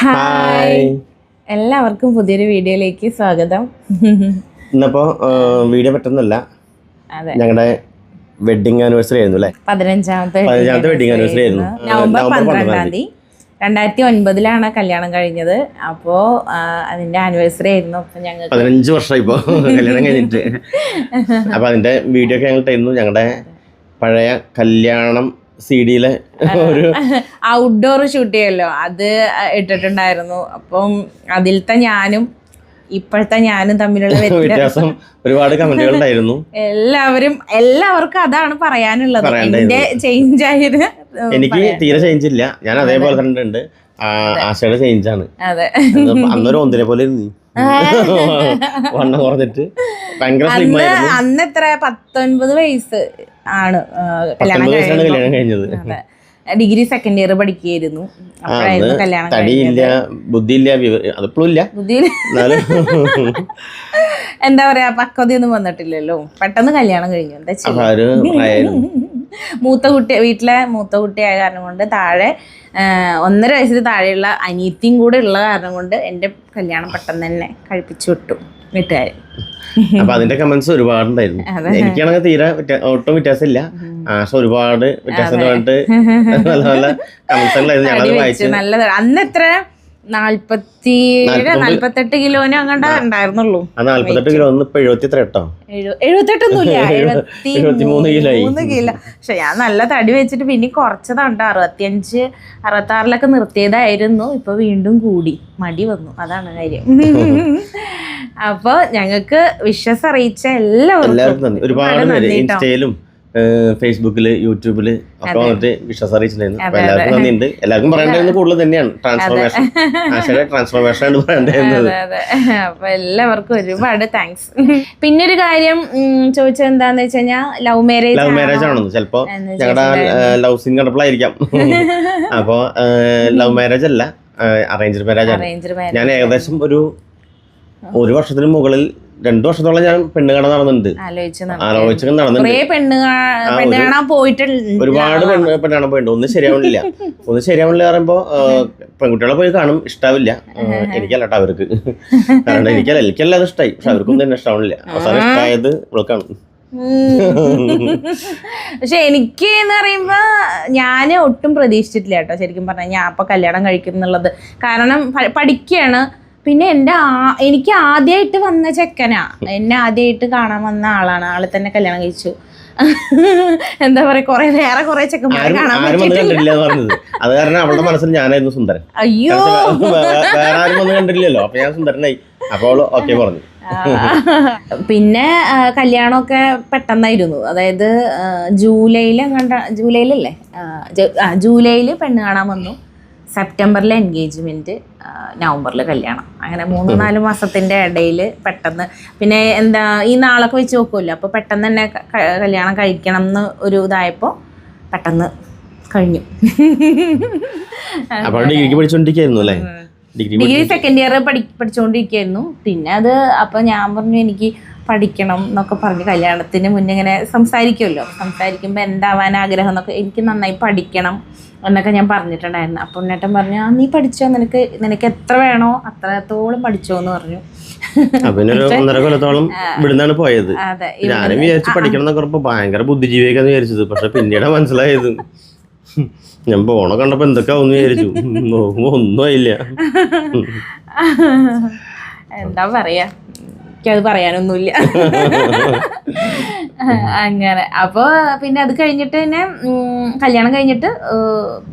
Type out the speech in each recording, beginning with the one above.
Hi എല്ലാവർക്കും പുതിയൊരു വീഡിയോയിലേക്ക് സ്വാഗതം. ഇന്നപ്പോ വീഡിയോ പറ്റുന്നില്ല. അതെ. ഞങ്ങളുടെ വെഡിങ് ആനിവേഴ്സറി ആയിരുന്നു അല്ലേ? പതിനഞ്ചാമത്തെ പതിനഞ്ചാമത്തെ വെഡിങ് ആനിവേഴ്സറി ആയിരുന്നു. നവംബർ പന്ത്രണ്ടാം തീയതി. രണ്ടായിരത്തി ഒൻപതിലാണ് കല്യാണം കഴിഞ്ഞത്. അപ്പോ അതിന്റെ ആനിവേഴ്സറി ആയിരുന്നു. അപ്പൊ ഞങ്ങൾ പതിനഞ്ച് വർഷമായി കല്യാണം കഴിഞ്ഞിട്ട്. അപ്പൊ അതിന്റെ വീഡിയോ ഒക്കെ ഞങ്ങൾ ഞങ്ങളുടെ പഴയ കല്യാണം സി ഡിയിലെ ഒരു ഔട്ട്ഡോർ ഷൂട്ട് ചെയ്യല്ലോ. അത് ഇട്ടിട്ടുണ്ടായിരുന്നു. അപ്പം അതിലത്തെ ഞാനും ഇപ്പോഴത്തെ ഞാനും തമ്മിലുള്ള വ്യത്യാസം. ഒരുപാട് കമന്റുകൾ ഉണ്ടായിരുന്നു. എല്ലാവരും എല്ലാവർക്കും അതാണ് പറയാനുള്ളത്. എന്റെ ചേഞ്ച് ആയത് എനിക്ക് തീരെ ചേഞ്ച് ഇല്ല. ഞാൻ അതേപോലെ തന്നെ ഉണ്ട്. ആശയുടെ ചേഞ്ച് ആണ്. അന്നൊരു ഒന്നിനെ പോലെ ഇരുന്നു. വണ്ണം കുറഞ്ഞിട്ട്. ഭയങ്കര അന്ന് എത്ര പത്തൊൻപത് വയസ്സ്. ആണ് കല്യാണം കഴിഞ്ഞത്. ഡിഗ്രി സെക്കൻഡ് ഇയർ പഠിക്കുകയായിരുന്നു. അപ്പോഴായിരുന്നു കല്യാണം തടിയില്ല ബുദ്ധിയില്ല എന്താ പറയാ പക്വതയൊന്നും വന്നിട്ടില്ലല്ലോ. പെട്ടെന്ന് കല്യാണം കഴിഞ്ഞു. എന്താ മൂത്ത കുട്ടി വീട്ടിലെ മൂത്ത കുട്ടിയായ കാരണം കൊണ്ട് താഴെ ഒന്നര വയസ്സിന് താഴെയുള്ള അനിയത്തിയും കൂടെ ഉള്ള കാരണം കൊണ്ട് എന്റെ കല്യാണം പെട്ടെന്ന് തന്നെ കഴിപ്പിച്ചു വിട്ടു വീട്ടുകാർ അപ്പൊ അതിന്റെ കമന്റ്സ് ഒരുപാടുണ്ടായിരുന്നു. എനിക്കാണെങ്കിൽ തീരെ ഒട്ടും വ്യത്യാസമില്ല. ആശ ഒരുപാട് വ്യത്യാസം പറഞ്ഞിട്ട് നല്ല നല്ല കമന്റ്സ് ഉണ്ടായിരുന്നു വായിച്ചു നല്ലതാണ് അന്ന് എത്ര നാല്പത്തി നാല്പത്തൊമ്പത്. നാല്പത്തെട്ട് കിലോനും അങ്ങോട്ട് ഉണ്ടായിരുന്നുള്ളൂ. ആ നാല്പത്തെട്ട് കിലോ ഒന്ന് ഇപ്പൊ എഴുപത്തി എത്ര കേട്ടോ എഴു- എഴുപത്തെട്ടൊന്നുമില്ല എഴുപത്തിമൂന്ന് കിലോ ആയി. മൂന്ന് കിലോ. പക്ഷെ ഞാൻ നല്ല തടി വെച്ചിട്ട് പിന്നെ കുറച്ചതാണ്ട്. അറുപത്തിയഞ്ച് അറുപത്തി ആറിലൊക്കെ നിർത്തിയതായിരുന്നു. ഇപ്പൊ വീണ്ടും കൂടി. മടി വന്നു. അതാണ് കാര്യം. അപ്പൊ ഞങ്ങൾക്ക് വിശ്വസ് അറിയിച്ച എല്ലാവർക്കും നന്ദി. ഒരുപാട് പേര് ഇൻസ്റ്റയിലും ഏഹ്, ഫേസ്ബുക്കിൽ യൂട്യൂബിൽ അപ്പൊ വന്നിട്ട് വിശ്വാസം അറിയിച്ചിട്ടുണ്ടായിരുന്നു അപ്പൊ അതെ, എല്ലാവർക്കും നന്ദിയുണ്ട് എല്ലാവർക്കും പറയേണ്ടത് കൂടുതൽ തന്നെയാണ്. ട്രാൻസ്ഫോർമേഷൻ ആശയുടെ ട്രാൻസ്ഫോർമേഷൻ ആണ് പറയേണ്ടത്. അതെ അതെ. അപ്പൊ എല്ലാവർക്കും ഒരുപാട് താങ്ക്സ് പിന്നെ ഒരു കാര്യം ചോദിച്ചത് എന്താന്ന് വെച്ച് കഴിഞ്ഞാൽ ലവ് മാരേജ് ലവ് മാരേജ് ആണോ ചിലപ്പോ എന്ന് ഞങ്ങളുടെ ലവ് സീൻ കണ്ടപ്പോഴായിരിക്കാം. അപ്പോ ലവ് മാരേജ് അല്ല അറേഞ്ച്ഡ് മാരേജ് ആണ്. ഞാൻ ഏകദേശം ഒരു ഒരു വർഷത്തിന് മുകളിൽ രണ്ടു വർഷത്തോളം ഞാൻ പെണ്ണ് കാണാൻ നടന്നിട്ടുണ്ട്. ആലോചിച്ച് നടന്നിട്ടുണ്ട്. ഒരുപാട് പെണ്ണ് പെണ്ണ് പോയിട്ടുണ്ട്. ഒന്നും ശരിയാവണില്ല. ഒന്നും ശരിയാവണില്ല പറയുമ്പോ പെൺകുട്ടികളെ പോയി കാണും. ഇഷ്ടാവില്ല. എനിക്കല്ല അവർക്ക്. കാരണം എനിക്കല്ല എനിക്കല്ല അത് ഇഷ്ടമായി പക്ഷെ അവർക്കൊന്നും തന്നെ ഇഷ്ടാവണില്ല. അവസാനം ഇഷ്ടമായത് ഇവൾക്കാണ്. പക്ഷെ എനിക്ക് എന്ന് പറയുമ്പോ ഞാൻ ഒട്ടും പ്രതീക്ഷിച്ചിട്ടില്ല കേട്ടോ. ശരിക്കും പറഞ്ഞാൽ ഞാൻ അപ്പൊ കല്യാണം കഴിക്കും എന്നുള്ളത് കാരണം പഠിക്കുകയാണ് പിന്നെ എന്റെ ആ- എനിക്ക് ആദ്യമായിട്ട് വന്ന ചെക്കനാ. എന്നെ ആദ്യമായിട്ട് കാണാൻ വന്ന ആളാണ്. ആളെ തന്നെ കല്യാണം കഴിച്ചു. എന്താ പറയാ കൊറേ വേറെ കൊറേ ചെക്കന്മാരെ കാണാൻ പറ്റിയിട്ടില്ല. അത് കാരണം അവളുടെ മനസ്സിൽ ഞാനായിരുന്നു സുന്ദരൻ. അയ്യോ. വേ- വേറെ ആരും വന്ന് കണ്ടില്ലല്ലോ. അപ്പൊ ഞാൻ സുന്ദരനായി. അപ്പോൾ ഓക്കെ പറഞ്ഞു. പിന്നെ കല്യാണമൊക്കെ പെട്ടെന്നായിരുന്നു. അതായത് ജൂലൈയിൽ കണ്ട ജൂലൈയിലല്ലേ? ജൂലൈയിൽ പെണ്ണ് കാണാൻ വന്നു. സെപ്റ്റംബറിലെ എൻഗേജ്മെന്റ് നവംബറിൽ കല്യാണം. അങ്ങനെ മൂന്ന് നാല് മാസത്തിന്റെ ഇടയിൽ പെട്ടെന്ന് പിന്നെ എന്താ ഈ നാളൊക്കെ വെച്ച് നോക്കുമല്ലോ അപ്പോൾ പെട്ടെന്ന് തന്നെ കല്യാണം കഴിക്കണം എന്ന് ഒരു ഇതായപ്പോൾ പെട്ടെന്ന് കഴിഞ്ഞു. ഡിഗ്രിക്ക് അല്ലേ? ഡിഗ്രി ഡിഗ്രി സെക്കൻഡ് ഇയർ പഠി പഠിച്ചുകൊണ്ടിരിക്കുകയായിരുന്നു പിന്നെ അത് അപ്പോൾ ഞാൻ പറഞ്ഞു എനിക്ക് പഠിക്കണം എന്നൊക്കെ പറഞ്ഞ് കല്യാണത്തിന് മുന്നേ ഇങ്ങനെ സംസാരിക്കുമല്ലോ. സംസാരിക്കുമ്പോൾ എന്താവാൻ ആഗ്രഹം എന്നൊക്കെ എനിക്ക് നന്നായി പഠിക്കണം എന്നൊക്കെ ഞാൻ പറഞ്ഞിട്ടുണ്ടായിരുന്നു. അപ്പോൾ ഉണ്ണേട്ടൻ പറഞ്ഞു ആ നീ പഠിച്ചോ? നിനക്ക് നിനക്ക് എത്ര വേണോ അത്രത്തോളം പഠിച്ചോ? എന്ന് പറഞ്ഞു. ഒന്നര കൊല്ലത്തോളം ഇവിടുന്നാണ് പോയത്. അതെ. ഞാനും വിചാരിച്ചു പഠിക്കണം എന്നൊക്കെ ഭയങ്കര ബുദ്ധിജീവിയൊക്കെയാന്ന് വിചാരിച്ചത്. പക്ഷെ പിന്നീട് മനസ്സിലായത്. ഞാൻ പോണ കണ്ടപ്പോ എന്തൊക്കെ ആവും വിചാരിച്ചു ഒന്നും ആയില്ല. എന്താ പറയാ? എനിക്കത് പറയാനൊന്നുമില്ല. അങ്ങനെ. അപ്പോൾ പിന്നെ അത് കഴിഞ്ഞിട്ട് തന്നെ കല്യാണം കഴിഞ്ഞിട്ട്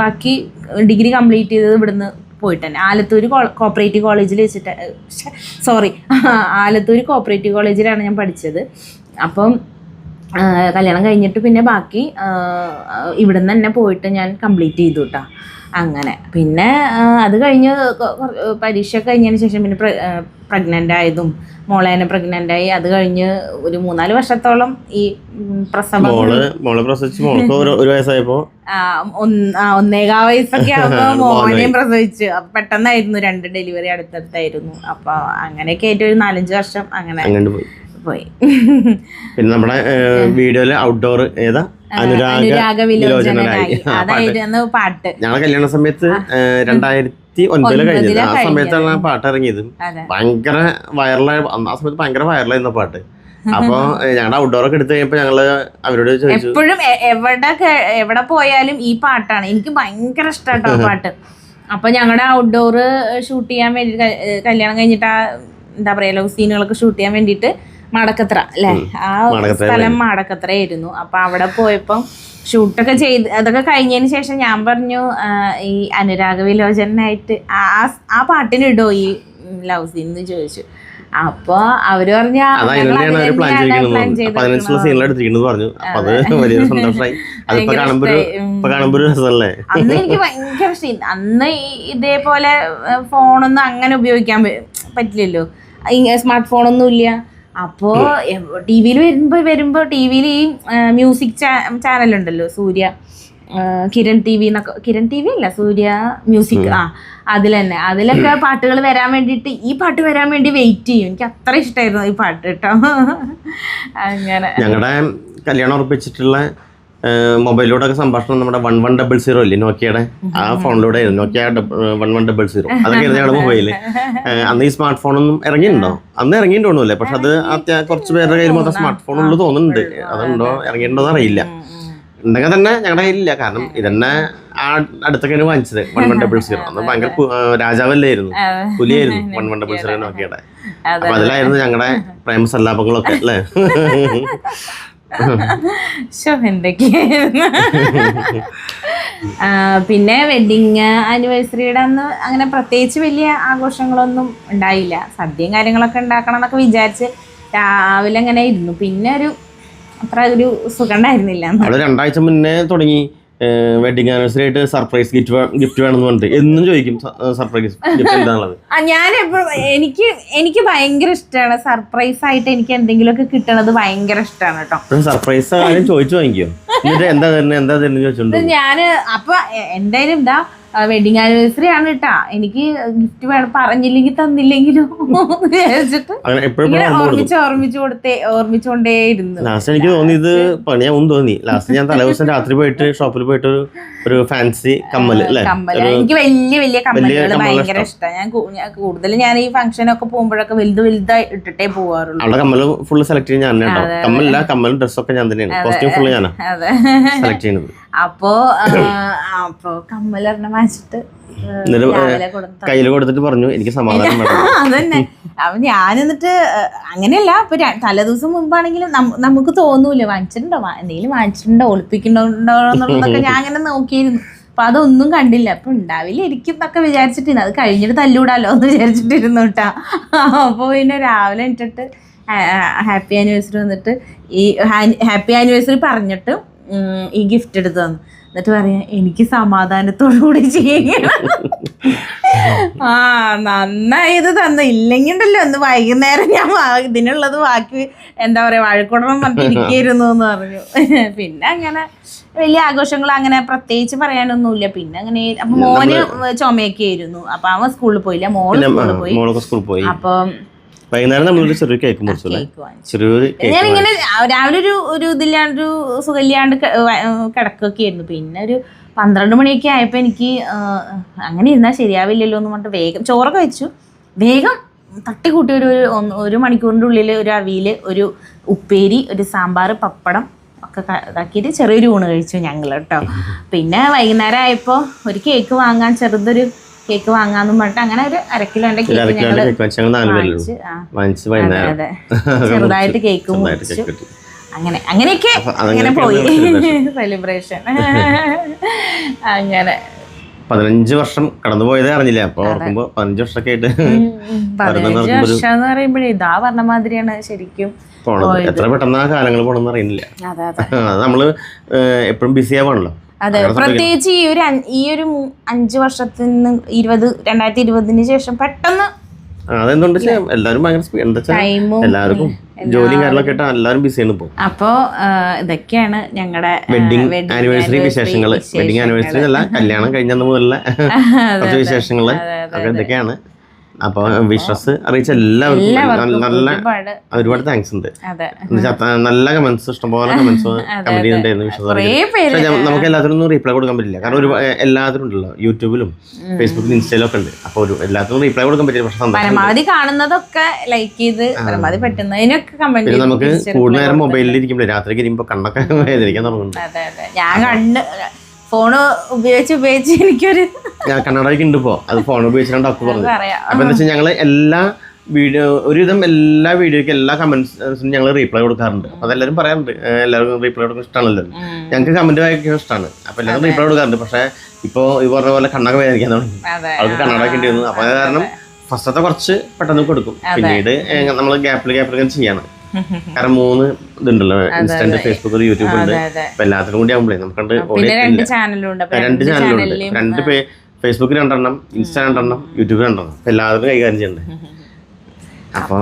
ബാക്കി ഡിഗ്രി കംപ്ലീറ്റ് ചെയ്തത് ഇവിടുന്ന് പോയിട്ട് തന്നെ. ആലത്തൂർ കോപ്പറേറ്റീവ് കോളേജിൽ വെച്ചിട്ട് സോറി ആലത്തൂർ കോപ്പറേറ്റീവ് കോളേജിലാണ് ഞാൻ പഠിച്ചത്. അപ്പം കല്യാണം കഴിഞ്ഞിട്ട് പിന്നെ ബാക്കി ഇവിടുന്ന് തന്നെ പോയിട്ട് ഞാൻ കംപ്ലീറ്റ് ചെയ്തു കേട്ടോ അങ്ങനെ. പിന്നെ അത് കഴിഞ്ഞ് പരീക്ഷ കഴിഞ്ഞതിന് ശേഷം പിന്നെ പ്രഗ്നന്റ് ആയതും മോളേനെ പ്രഗ്നന്റ് ആയി. അത് കഴിഞ്ഞ് ഒരു മൂന്നാൽ വർഷത്തോളം ഈ പ്രസവം മോൾ പ്രസവിച്ച് മോൾക്ക് ഒരു വയസ്സായപ്പോ? ഒന്നേകാ വയസ്സൊക്കെ ആകുമ്പോൾ മോനായി. പ്രസവിച്ചു. അപ്പൊ പെട്ടെന്നായിരുന്നു രണ്ട് ഡെലിവറി അടുത്തടുത്തായിരുന്നു. അപ്പൊ അങ്ങനെയൊക്കെ ആയിട്ട് ഒരു നാലഞ്ച് വർഷം അങ്ങനെ പോയി. പോയി. പിന്നെ നമ്മുടെ വീഡിയോയിലെ ഔട്ട്ഡോർ ഏതാ? അനുരാഗ വിലോചനായി പാട്ട്. അതായിരുന്നു പാട്ട്. ഞങ്ങളെ കല്യാണ സമയത്ത് രണ്ടായിരത്തി ഒൻപതിൽ കഴിഞ്ഞത് ആ സമയത്താണ് ആ പാട്ട് ഇറങ്ങിയത്. ഭയങ്കര വൈറലായ ആ സമയത്ത് ഭയങ്കര വൈറലായിരുന്ന പാട്ട്. അപ്പൊ ഞങ്ങളുടെ ഔട്ട്ഡോർ ഒക്കെ എടുത്തു കഴിഞ്ഞപ്പോ ഞങ്ങൾ അവരോട് ചോദിച്ചു. എപ്പോഴും എവിടെ എവിടെ പോയാലും ഈ പാട്ടാണ്. എനിക്ക് ഭയങ്കര ഇഷ്ടാട്ടോ ആ പാട്ട്. അപ്പൊ ഞങ്ങളുടെ ഔട്ട്ഡോർ ഷൂട്ട് ചെയ്യാൻ വേണ്ടി കല്യാണം കഴിഞ്ഞിട്ട് ആ എന്താ പറയാ ലവ് സീനുകളൊക്കെ ഷൂട്ട് ചെയ്യാൻ വേണ്ടിയിട്ട് മടക്കത്ര അല്ലെ? ആ മാടക്കത്ര സ്ഥലം മാടക്കത്രയായിരുന്നു. അപ്പൊ അവിടെ പോയപ്പം ഷൂട്ടൊക്കെ ചെയ്ത് അതൊക്കെ കഴിഞ്ഞതിന് ശേഷം ഞാൻ പറഞ്ഞു ഈ അനുരാഗ വിലോചനായിട്ട് ആ ആ- ആ പാട്ടിനിടോ ഈ ലവ് സീൻ എന്ന് ചോദിച്ചു. അപ്പൊ അവർ പറഞ്ഞ അന്ന് എനിക്ക് ഭയങ്കര ഇഷ്ടം അന്ന് ഇതേപോലെ ഫോണൊന്നും അങ്ങനെ ഉപയോഗിക്കാൻ പറ്റില്ലല്ലോ. സ്മാർട്ട് ഫോണൊന്നും ഇല്ല. അപ്പോ ടി വിയിൽ വരുമ്പോ വരുമ്പോ ടി വിയിൽ ഈ മ്യൂസിക് ചാനൽ ഉണ്ടല്ലോ സൂര്യ കിരൺ ടി വി എന്നൊക്കെ. കിരൺ ടി വി അല്ല സൂര്യ മ്യൂസിക് ആ അതിൽ തന്നെ. അതിലൊക്കെ പാട്ടുകൾ വരാൻ വേണ്ടിയിട്ട് ഈ പാട്ട് വരാൻ വേണ്ടി വെയിറ്റ് ചെയ്യും. എനിക്ക് അത്ര ഇഷ്ടമായിരുന്നു ഈ പാട്ട് കേട്ടോ. അങ്ങനെ. ഞങ്ങളുടെ കല്യാണം ഉറപ്പിച്ചിട്ടുള്ള മൊബൈലിലൂടെ ഒക്കെ സംഭാഷണം നമ്മുടെ വൺ വൺ ഡബിൾ സീറോ ഇല്ലേ നോക്കിയുടെ? ആ ഫോണിലൂടെ ആയിരുന്നു Nokia one one double zero. അതൊക്കെ ഞങ്ങളുടെ മൊബൈൽ അന്ന് ഈ സ്മാർട്ട് ഫോണൊന്നും ഇറങ്ങിയിട്ടുണ്ടോ അന്ന് ഇറങ്ങിയിട്ടുണ്ടോന്നല്ലേ പക്ഷെ അത് അത്യാ കുറച്ച് പേരുടെ കയ്യിൽ മാത്രം സ്മാർട്ട് ഫോൺ ഉള്ളു തോന്നുന്നുണ്ട്. അതുണ്ടോ? ഇറങ്ങിയിട്ടുണ്ടോ അറിയില്ല. ഉണ്ടെങ്കിൽ തന്നെ ഞങ്ങളുടെ കയ്യിലില്ല. കാരണം ഇതന്നെ ആ അടുത്തൊക്കെയാണ് വാങ്ങിച്ചത്. One one double zero. അന്ന് ഭയങ്കര രാജാവല്ലായിരുന്നു. പുലിയായിരുന്നു വൺ വൺ ഡബിൾ സീറോ നോക്കിയുടെ. അപ്പൊ അതിലായിരുന്നു ഞങ്ങളുടെ പ്രേമസല്ലാപങ്ങളൊക്കെ അല്ലേ? പിന്നെ വെഡിങ് ആനിവേഴ്സറിയുടെ അന്ന് അങ്ങനെ പ്രത്യേകിച്ച് വലിയ ആഘോഷങ്ങളൊന്നും ഉണ്ടായില്ല. സദ്യയും കാര്യങ്ങളൊക്കെ ഉണ്ടാക്കണം എന്നൊക്കെ വിചാരിച്ച് രാവിലെ അങ്ങനെ ഇരുന്നു. പിന്നെ ഒരു അത്ര ഒരു സുഖം ഉണ്ടായിരുന്നില്ല. രണ്ടാഴ്ച മുന്നേ തുടങ്ങി. വെഡിങ് ആനിവേഴ്സറി ആയിട്ട് സർപ്രൈസ് ഗിഫ്റ്റ് ഗിഫ്റ്റ് വേണമെന്ന് പറഞ്ഞിട്ട് എന്നും ചോദിക്കും സർപ്രൈസ് ഗിഫ്റ്റ് എന്താണുള്ളത് ഞാൻ എനിക്ക് എനിക്ക് ഭയങ്കര ഇഷ്ടമാണ് സർപ്രൈസ് ആയിട്ട് എനിക്ക് എന്തെങ്കിലുമൊക്കെ കിട്ടണത് ഭയങ്കര ഇഷ്ടമാണ് കേട്ടോ. സർപ്രൈസ് ആരും ചോദിച്ചു വാങ്ങിക്കും? എന്നിട്ട് എന്താ തരുന്നത് എന്താ തരുന്നത് ചോദിച്ചോണ്ട് ഞാൻ അപ്പൊ എന്തായാലും എന്താ വെഡിങ് ആനിവേഴ്സറി ആണ് കേട്ടാ എനിക്ക് ഗിഫ്റ്റ് വേണം പറഞ്ഞില്ലെങ്കിൽ തന്നില്ലെങ്കിലും ഓർമ്മിച്ച് ഓർമ്മിച്ച് കൊടുത്തേ ഓർമ്മിച്ചോണ്ടേ ഇരുന്നു ലാസ്റ്റ് എനിക്ക് തോന്നി ഇത് പണിയാവും തോന്നി. ലാസ്റ്റ് ഞാൻ തലേദിവസം രാത്രി പോയിട്ട് ഷോപ്പിൽ പോയിട്ട് ഒരു ഫാൻസി കമ്മൽ കമ്മൽ എനിക്ക് വലിയ വലിയ കമ്മലുകൾ ഭയങ്കര ഇഷ്ടമാണ് ഞാൻ കൂടുതലും ഞാൻ കൂടുതൽ ഞാൻ ഈ ഫംഗ്ഷനൊക്കെ പോകുമ്പോഴൊക്കെ വലുത് വലുതായി ഇട്ടിട്ടേ പോവാറുള്ളൂ. അവിടെ കമ്മൽ ഫുള്ള് സെലക്ട് ചെയ്യാൻ ഞാൻ കമ്മലില്ല കമ്മലും ഡ്രസ്സൊക്കെ ഞാൻ തന്നെയാണ്. കോസ്റ്റ്യൂം ഫുള്ള് ഞാനാ അതെ. സെലക്ട് ചെയ്യുന്നത്. അപ്പോ അപ്പോ കമ്മലൊരെണ്ണം വാങ്ങിച്ചിട്ട് കയ്യിൽ കൊടുത്തിട്ട് പറഞ്ഞു എനിക്ക് സമാധാനം വേണം. അതന്നെ. അപ്പൊ ഞാൻ എന്നിട്ട് അങ്ങനെയല്ല ഇപ്പൊ തലേദിവസം മുമ്പാണെങ്കിലും നമുക്ക് തോന്നൂല വാങ്ങിച്ചിട്ടുണ്ടോ എന്തെങ്കിലും വാങ്ങിച്ചിട്ടുണ്ടോ ഒളിപ്പിക്കണ്ടോ എന്നുള്ളതൊക്കെ ഞാൻ അങ്ങനെ നോക്കിയിരുന്നു. അപ്പൊ അതൊന്നും കണ്ടില്ല. അപ്പൊ ഉണ്ടാവില്ല ഇരിക്കും എന്നൊക്കെ വിചാരിച്ചിട്ടിരുന്നു. അത് കഴിഞ്ഞിട്ട് തല്ലൂടാലോ എന്ന് വിചാരിച്ചിട്ടിരുന്നു കേട്ടാ. അപ്പൊ പിന്നെ രാവിലെ ഇട്ടിട്ട് ഹാപ്പി ആനിവേഴ്സറി വന്നിട്ട് ഈ ഹാപ്പി ആനിവേഴ്സറി പറഞ്ഞിട്ട് ഈ ഗിഫ്റ്റ് എടുത്ത് തന്നു എന്നിട്ട് പറയാം എനിക്ക് സമാധാനത്തോടു കൂടി ചെയ്യണം. ആ നന്നായത് തന്നു. ഇല്ലെങ്കിണ്ടല്ലോ ഒന്ന് വൈകുന്നേരം ഞാൻ ഇതിനുള്ളത് ബാക്കി എന്താ പറയാ വഴക്കുടണം പറഞ്ഞിരിക്കുന്നു എന്ന് പറഞ്ഞു. പിന്നെ അങ്ങനെ വലിയ ആഘോഷങ്ങൾ അങ്ങനെ പ്രത്യേകിച്ച് പറയാനൊന്നുമില്ല. പിന്നെ അങ്ങനെ അപ്പൊ മോന് ചുമയൊക്കെ ആയിരുന്നു അപ്പൊ അവൻ സ്കൂളിൽ പോയില്ല. മോൾ സ്കൂളിൽ പോയി. അപ്പൊ വൈകുന്നേരം നമ്മളൊരു ചെറിയ കേക്ക് മുറിച്ചു ചെറിയ ചെറിയൊരു ഞാനിങ്ങനെ രാവിലെ ഒരു ഒരു ഇതില്ലാണ്ട് ഒരു സുഖമില്ലാണ്ട് കിടക്കൊക്കെ ആയിരുന്നു. പിന്നെ ഒരു പന്ത്രണ്ട് മണിയൊക്കെ ആയപ്പോൾ എനിക്ക് അങ്ങനെ ഇരുന്നാൽ ശരിയാവില്ലല്ലോ എന്ന് പറഞ്ഞിട്ട് വേഗം ചോറൊക്കെ വെച്ചു. വേഗം തട്ടിക്കൂട്ടി ഒരു ഒരു മണിക്കൂറിന്റെ ഉള്ളിൽ ഒരു അവിയൽ ഒരു ഉപ്പേരി ഒരു സാമ്പാർ പപ്പടം ഒക്കെ ഇതാക്കിയിട്ട് ചെറിയൊരു ഊണ് കഴിച്ചു ഞങ്ങൾ കേട്ടോ. പിന്നെ വൈകുന്നേരം ആയപ്പോൾ ഒരു കേക്ക് വാങ്ങാൻ ചെറുതൊരു കേക്ക് വാങ്ങാന്നും പറഞ്ഞിട്ട് അങ്ങനെ ഒരു അരക്കിലോന്റെ കേക്ക് ഞങ്ങൾ വാങ്ങിച്ചു ചെറുതായിട്ട് കേക്ക് മുറിച്ചു. അങ്ങനെ അങ്ങനെയൊക്കെ അങ്ങനെ പോയി. സെലിബ്രേഷൻ അങ്ങനെ. പതിനഞ്ച് വർഷം കടന്നു പോയതേ അറിഞ്ഞില്ല? അപ്പൊ ഓർക്കുമ്പോ പതിനഞ്ച് വർഷമൊക്കെ ആയിട്ട്. പതിനഞ്ച് വർഷം എന്ന് പറയുമ്പോഴേ ഇതാ പറഞ്ഞ മാതിരിയാണ് ശരിക്കും പോണത്. എത്ര പെട്ടെന്ന് ആ കാലങ്ങൾ പോണെന്ന് അറിയുന്നില്ല. അത് നമ്മൾ എപ്പോഴും ബിസി ആവാണല്ലോ. അതെ പ്രത്യേകിച്ച് ഈ ഒരു ഈ ഒരു അഞ്ചു വർഷത്തിന് ഇരുപത് രണ്ടായിരത്തി ഇരുപതിന് ശേഷം പെട്ടെന്ന് അതെന്തുകൊണ്ട് എല്ലാവരും ഭയങ്കര എല്ലാവർക്കും ജോലിയും കാര്യങ്ങളൊക്കെ ആയിട്ട് എല്ലാവരും ബിസിയാണ് ഇപ്പൊ. അപ്പോ ഇതൊക്കെയാണ് ഞങ്ങളുടെ വെഡിങ് ആനിവേഴ്സറി വിശേഷങ്ങൾ വെഡിങ് ആനിവേഴ്സറി അല്ല കല്യാണം കഴിഞ്ഞ മുതലുള്ള ഒക്കെ ഇതൊക്കെയാണ് അപ്പൊ വിശ്വസ് അറിയിച്ച എല്ലാവർക്കും നല്ല ഒരുപാട് താങ്ക്സ് ഉണ്ട്. നല്ല കമന്റ്സ് ഇഷ്ടംപോലെ കമന്റ്സ് കമന്റ് ചെയ്യുന്നുണ്ടായിരുന്നു. പേര് നമുക്ക് എല്ലാത്തിനും ഒന്നും റീപ്ലൈ കൊടുക്കാൻ പറ്റില്ല. കാരണം ഒരു എല്ലാത്തിനും ഉണ്ടല്ലോ. യൂട്യൂബിലും ഫേസ്ബുക്കിലും ഇൻസ്റ്റയിലും ഒക്കെ ഉണ്ട്. അപ്പൊ ഒരു എല്ലാത്തിനും റീപ്ലൈ കൊടുക്കാൻ പറ്റില്ല. പക്ഷെ പരമാവധി കാണുന്നതൊക്കെ ലൈക്ക് ചെയ്ത് പരമാവധി പറ്റുന്നതിനൊക്കെ കമന്റ് നമുക്ക് കൂടുതൽ നേരം മൊബൈലിൽ ഇരിക്കുമ്പോൾ രാത്രി ഇരിക്കുമ്പോൾ കണ്ണൊക്കെ വേദനിക്കാൻ തുടങ്ങുന്നുണ്ട്. ഞാൻ കണ്ട് ഫോണ് ഉപയോഗിച്ച് ഉപയോഗിച്ച് എനിക്കൊരു കണ്ണടയ്ക്ക് ഉണ്ട് ഇപ്പോ. അത് ഫോൺ ഉപയോഗിച്ചിട്ടാണ് ഡോക്ടർ പറഞ്ഞത്. അപ്പൊ എന്താ വെച്ചാൽ ഞങ്ങൾ എല്ലാ വീഡിയോ ഒരുവിധം എല്ലാ വീഡിയോയ്ക്കും എല്ലാ കമന്റ്സിനും ഞങ്ങൾ റീപ്ലൈ കൊടുക്കാറുണ്ട്. അപ്പൊ അതെല്ലാവരും പറയാറുണ്ട്. എല്ലാവർക്കും റീപ്ലൈ കൊടുക്കാൻ ഇഷ്ടമാണല്ലോ ഞങ്ങൾക്ക് കമന്റ് വായിക്കാൻ ഇഷ്ടമാണ് അപ്പൊ എല്ലാവരും റീപ്ലൈ കൊടുക്കാറുണ്ട്. പക്ഷേ ഇപ്പോൾ ഈ പറഞ്ഞ പോലെ കണ്ണൊക്കെ വേദനിക്കാൻ തുടങ്ങി. അവർക്ക് കണ്ണടക്കേണ്ടി വന്നു അപ്പൊ അത് കാരണം ഫസ്റ്റത്തെ കുറച്ച് പെട്ടെന്ന് കൊടുക്കും. പിന്നീട് നമ്മൾ ഗ്യാപ്പിൽ ഗ്യാപ്പിൽ ചെയ്യണം. കാരണം മൂന്ന് ഇതുണ്ടല്ലോ ഇൻസ്റ്റന്റ് ഫേസ്ബുക്ക് യൂട്യൂബ് ഉണ്ട്. അപ്പൊ എല്ലാത്തിനും കൂടി ആകുമ്പോഴേ പിന്നെ രണ്ട് ചാനലുണ്ട്. രണ്ട് ചാനലുണ്ട്. രണ്ട് ഫേസ്ബുക്കിൽ രണ്ടെണ്ണം ഇൻസ്റ്റാ രണ്ടെണ്ണം യൂട്യൂബിൽ രണ്ടെണ്ണം. അപ്പൊ എല്ലാവരും കൈകാര്യം ചെയ്യണ്ടേ? അപ്പൊ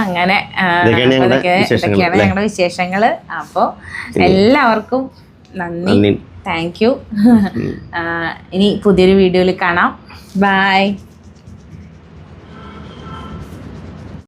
അങ്ങനെ ഇതൊക്കെയാണ് ഞങ്ങളുടെ വിശേഷങ്ങൾ അപ്പോ എല്ലാവർക്കും നന്ദി. താങ്ക് യു ഇനി പുതിയൊരു വീഡിയോയിൽ കാണാം. ബൈ